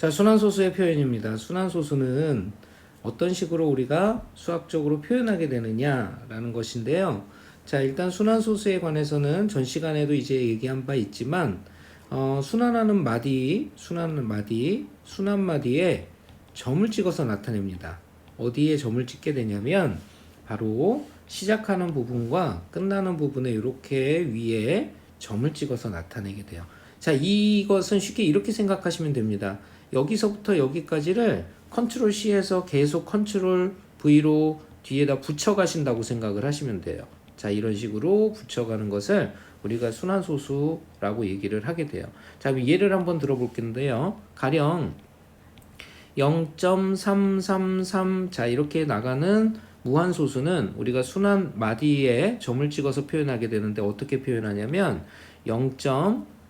자, 순환소수의 표현입니다. 순환소수는 어떤 식으로 우리가 수학적으로 표현하게 되느냐라는 것인데요. 자, 일단 순환소수에 관해서는 전 시간에도 이제 얘기한 바 있지만, 어, 순환하는 마디, 순환하는 마디, 순환 마디에 점을 찍어서 나타냅니다. 어디에 점을 찍게 되냐면, 바로 시작하는 부분과 끝나는 부분에 이렇게 위에 점을 찍어서 나타내게 돼요. 자, 이것은 쉽게 이렇게 생각하시면 됩니다. 여기서부터 여기까지를 컨트롤 C에서 계속 컨트롤 V로 뒤에다 붙여 가신다고 생각을 하시면 돼요. 자, 이런 식으로 붙여가는 것을 우리가 순환소수라고 얘기를 하게 돼요. 자, 예를 한번 들어볼 건데요. 가령 0.333 자, 이렇게 나가는 무한소수는 우리가 순환 마디에 점을 찍어서 표현하게 되는데 어떻게 표현하냐면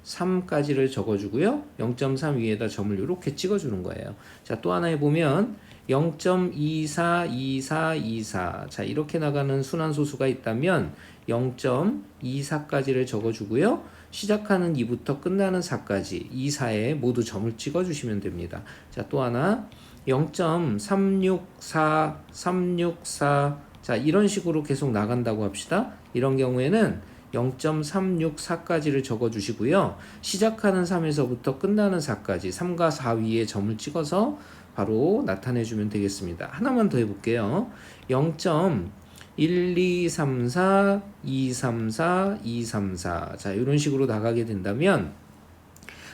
0.3까지를 적어주고요. 0.3 위에다 점을 이렇게 찍어주는 거예요. 자, 또 하나 해보면 0.242424 자, 이렇게 나가는 순환소수가 있다면 0.24까지를 적어주고요. 시작하는 2부터 끝나는 4까지 이 4에 모두 점을 찍어주시면 됩니다. 자, 또 하나 0.364, 364, 자, 이런 식으로 계속 나간다고 합시다. 이런 경우에는 0.364까지를 적어 주시고요. 시작하는 3에서부터 끝나는 4까지 3과 4 위에 점을 찍어서 바로 나타내 주면 되겠습니다. 하나만 더 해볼게요. 0.1234, 234, 234. 자, 이런 식으로 나가게 된다면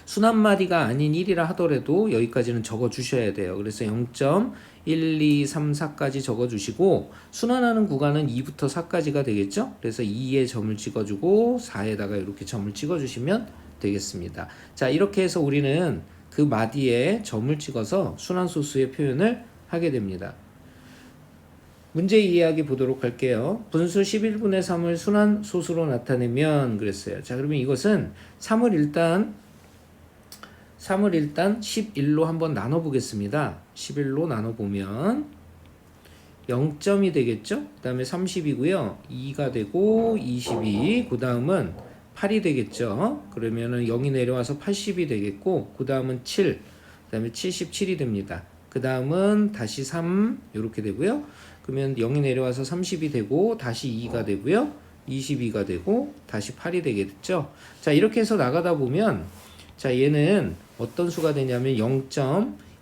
순환마디가 아닌 1이라 하더라도 여기까지는 적어 주셔야 돼요. 그래서 0.1234까지 적어 주시고 순환하는 구간은 2부터 4까지가 되겠죠? 그래서 2에 점을 찍어 주고 4에다가 이렇게 점을 찍어 주시면 되겠습니다. 자, 이렇게 해서 우리는 그 마디에 점을 찍어서 순환 소수의 표현을 하게 됩니다. 문제 이해하기 보도록 할게요. 분수 11분의 3을 순환 소수로 나타내면 그랬어요. 자, 그러면 이것은 3을 일단 3을 일단 11로 한번 나눠 보겠습니다. 11로 나눠 보면 0점이 되겠죠? 그 다음에 30이고요. 2가 되고 22. 그 다음은 8이 되겠죠? 그러면은 0이 내려와서 80이 되겠고 그 다음은 7. 그 다음에 77이 됩니다. 그 다음은 다시 3 이렇게 되고요. 그러면 0이 내려와서 30이 되고 다시 2가 되고요. 22가 되고 다시 8이 되겠죠? 자, 이렇게 해서 나가다 보면 자, 얘는 어떤 수가 되냐면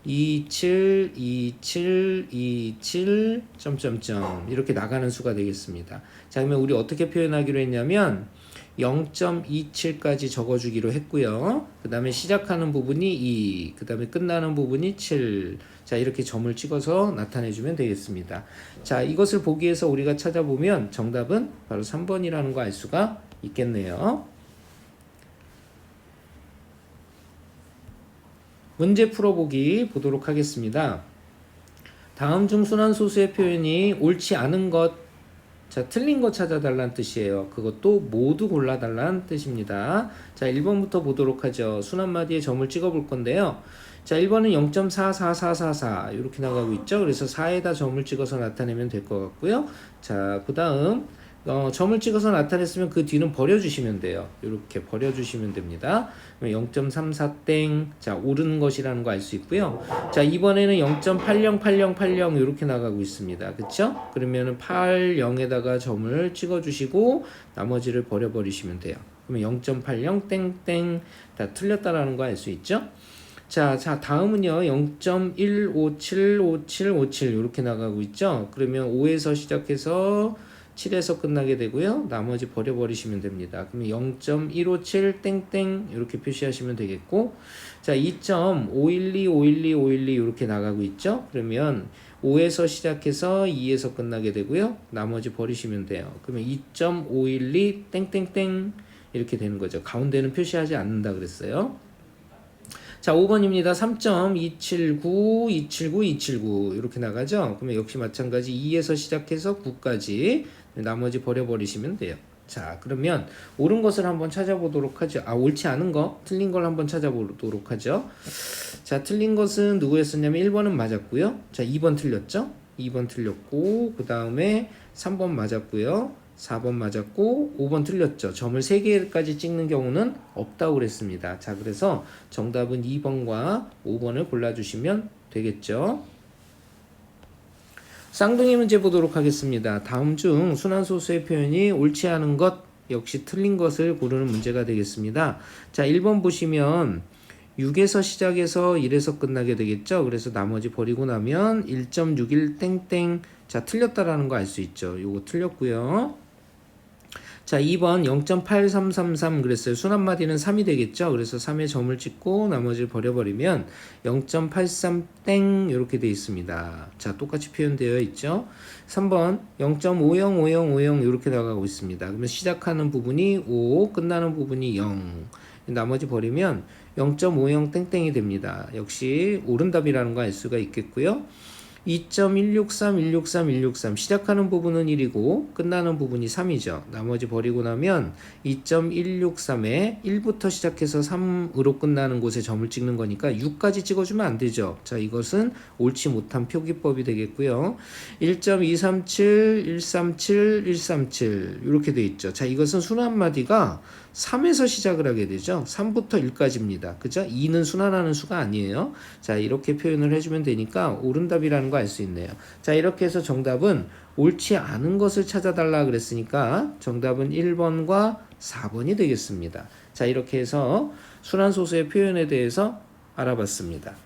0.272727 점점점 이렇게 나가는 수가 되겠습니다. 자, 그러면 우리 어떻게 표현하기로 했냐면 0.27까지 적어주기로 했고요. 그 다음에 시작하는 부분이 2, 그 다음에 끝나는 부분이 7. 자, 이렇게 점을 찍어서 나타내주면 되겠습니다. 자, 이것을 보기 위해서 우리가 찾아보면 정답은 바로 3번이라는 거 알 수가 있겠네요. 문제 풀어보기 보도록 하겠습니다. 다음 중 순환소수의 표현이 옳지 않은 것, 자, 틀린 것 찾아달라는 뜻이에요. 그것도 모두 골라달라는 뜻입니다. 자, 1번부터 보도록 하죠. 순환마디에 점을 찍어 볼 건데요. 자, 1번은 0.44444 이렇게 나가고 있죠. 그래서 4에다 점을 찍어서 나타내면 될 것 같고요. 자, 그 다음 어, 점을 찍어서 나타냈으면 그 뒤는 버려주시면 돼요. 이렇게 버려주시면 됩니다. 0.34땡. 자, 오르는 것이라는 거 알 수 있고요. 자, 이번에는 0.808080 이렇게 나가고 있습니다. 그쵸? 그러면은 80에다가 점을 찍어주시고 나머지를 버려버리시면 돼요. 그러면 0.80 땡땡 다 틀렸다라는 거 알 수 있죠? 자, 자, 다음은요. 0.1575757 이렇게 나가고 있죠? 그러면 5에서 시작해서 7에서 끝나게 되고요. 나머지 버려버리시면 됩니다. 그러면 0.157 땡땡 이렇게 표시하시면 되겠고 자 2.512 512 512 이렇게 나가고 있죠. 그러면 5에서 시작해서 2에서 끝나게 되고요. 나머지 버리시면 돼요. 그러면 2.512 땡땡땡 이렇게 되는 거죠. 가운데는 표시하지 않는다 그랬어요. 자, 5번입니다. 3.279, 279, 279 이렇게 나가죠. 그러면 역시 마찬가지 2에서 시작해서 9까지 나머지 버려버리시면 돼요. 자, 그러면 옳은 것을 한번 찾아보도록 하죠. 아, 옳지 않은 거, 틀린 걸 한번 찾아보도록 하죠. 자, 틀린 것은 누구였었냐면 1번은 맞았고요. 자, 2번 틀렸죠? 2번 틀렸고 그 다음에 3번 맞았고요. 4번 맞았고 5번 틀렸죠. 점을 3개까지 찍는 경우는 없다고 그랬습니다. 자, 그래서 정답은 2번과 5번을 골라주시면 되겠죠. 쌍둥이 문제 보도록 하겠습니다. 다음 중 순환소수의 표현이 옳지 않은 것 역시 틀린 것을 고르는 문제가 되겠습니다. 자, 1번 보시면 6에서 시작해서 1에서 끝나게 되겠죠. 그래서 나머지 버리고 나면 1.61 땡땡 자, 틀렸다라는 거 알 수 있죠. 요거 틀렸고요. 자, 2번 0.8333 그랬어요. 순 한마디는 3이 되겠죠. 그래서 3에 점을 찍고 나머지를 버려버리면 0.83땡 이렇게 돼 있습니다. 자, 똑같이 표현되어 있죠. 3번 0.505050 이렇게 나가고 있습니다. 그러면 시작하는 부분이 5, 끝나는 부분이 0. 나머지 버리면 0.50 땡땡이 됩니다. 역시 옳은 답이라는 거 알 수가 있겠고요. 2.163, 163, 163 시작하는 부분은 1이고 끝나는 부분이 3이죠. 나머지 버리고 나면 2.163에 1부터 시작해서 3으로 끝나는 곳에 점을 찍는 거니까 6까지 찍어주면 안 되죠. 자, 이것은 옳지 못한 표기법이 되겠고요. 1.237, 137, 137 이렇게 돼 있죠. 자, 이것은 순환마디가 3에서 시작을 하게 되죠. 3부터 1까지입니다. 그죠? 2는 순환하는 수가 아니에요. 자, 이렇게 표현을 해주면 되니까 옳은 답이라는 거 알 수 있네요. 자, 이렇게 해서 정답은 옳지 않은 것을 찾아달라 그랬으니까 정답은 1번과 4번이 되겠습니다. 자, 이렇게 해서 순환소수의 표현에 대해서 알아봤습니다.